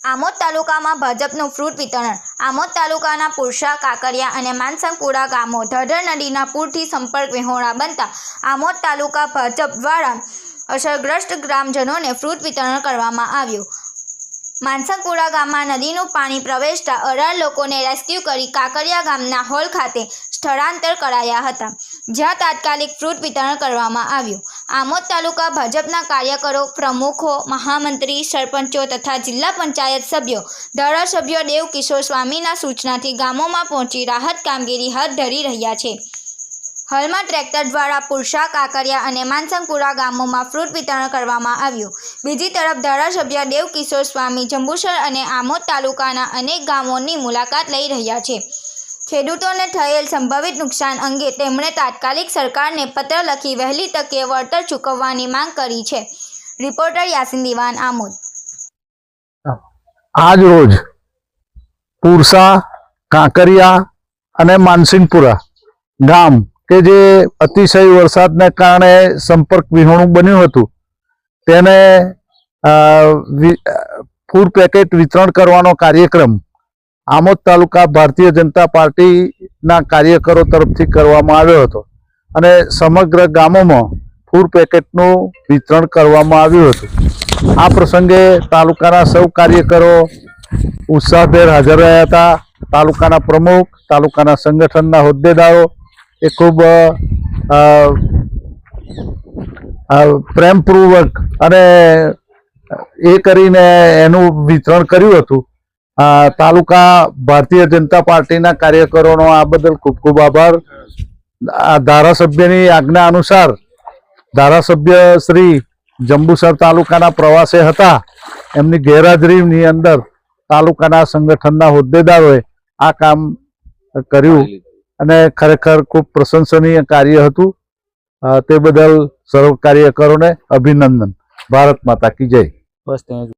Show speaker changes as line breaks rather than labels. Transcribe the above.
આમોદ તાલુકામાં ભાજપનું ફ્રૂટ વિતરણ. આમોદ તાલુકાના પુરસા કાકરિયા અને માનસંગપુરા ગામો ધરધર નદીના પૂરથી સંપર્ક વિહોણા બનતા આમોદ તાલુકા ભાજપ દ્વારા અસરગ્રસ્ત ગ્રામજનોને ફ્રૂટ વિતરણ કરવામાં આવ્યું. માનસંગપુરા ગામમાં નદીનું પાણી પ્રવેશતા અઢાર લોકોને રેસ્ક્યુ કરી કાકરિયા ગામના હોલ ખાતે સ્થળાંતર કરાયા હતા, જ્યાં તાત્કાલિક ફ્રૂટ વિતરણ કરવામાં આવ્યું. આમોદ તાલુકા ભાજપના કાર્યકરો, પ્રમુખો, મહામંત્રી, સરપંચો તથા જિલ્લા પંચાયત સભ્યો, ધારાસભ્યો દેવ કિશોર સ્વામીના સૂચનાથી ગામોમાં પહોંચી રાહત કામગીરી હાથ ધરી રહ્યા છે. હાલમાં ટ્રેક્ટર દ્વારા પુરસા કાકરિયા અને માનસંગપુરા ગામોમાં ફ્રૂટ વિતરણ કરવામાં આવ્યું. બીજી તરફ ધારાસભ્ય દેવકિશોર સ્વામી જંબુસર અને આમોદ તાલુકાના અનેક ગામોની મુલાકાત લઈ રહ્યા છે. ખેડૂતોને થયેલ સંભવિત નુકસાન અંગે તેમણે તાત્કાલિક સરકારને પત્ર લખી વહેલી તકે વળતર ચૂકવવાની માંગ કરી છે. રિપોર્ટર યાસીન દિવાન, આમોદ.
આજ રોજ પુરસા કાંકરિયા અને માનસિંગપુરા ગામ કે જે અતિશય વરસાદને કારણે સંપર્ક વિહોણું બન્યું હતું, તેને ફૂડ પેકેટ વિતરણ કરવાનો કાર્યક્રમ આમોદ તાલુકા ભારતીય જનતા પાર્ટીના કાર્યકરો તરફથી કરવામાં આવ્યો હતો અને સમગ્ર ગામોમાં ફૂડ પેકેટનું વિતરણ કરવામાં આવ્યું હતું. આ પ્રસંગે તાલુકાના સૌ કાર્યકરો ઉત્સાહભેર હાજર રહ્યા હતા. તાલુકાના પ્રમુખ, તાલુકાના સંગઠનના હોદ્દેદારો એ ખૂબ પ્રેમપૂર્વક અને એ કરીને એનું વિતરણ કર્યું હતું. તાલુકા ભારતીય જનતા પાર્ટીના કાર્યકરોનો આ બદલ ખૂબ ખૂબ આભાર. આ ધારાસભ્યની આજ્ઞા અનુસાર ધારાસભ્ય શ્રી જંબુસર તાલુકાના પ્રવાસે હતા. એમની ગેરહાજરીની અંદર તાલુકાના સંગઠનના હોદ્દેદારોએ આ કામ કર્યું. અને ખરેખર ખૂબ પ્રશંસનીય કાર્ય હતું. તે બદલ સર્વ કાર્યકરોને અભિનંદન. ભારત માતા કી જય.
બસ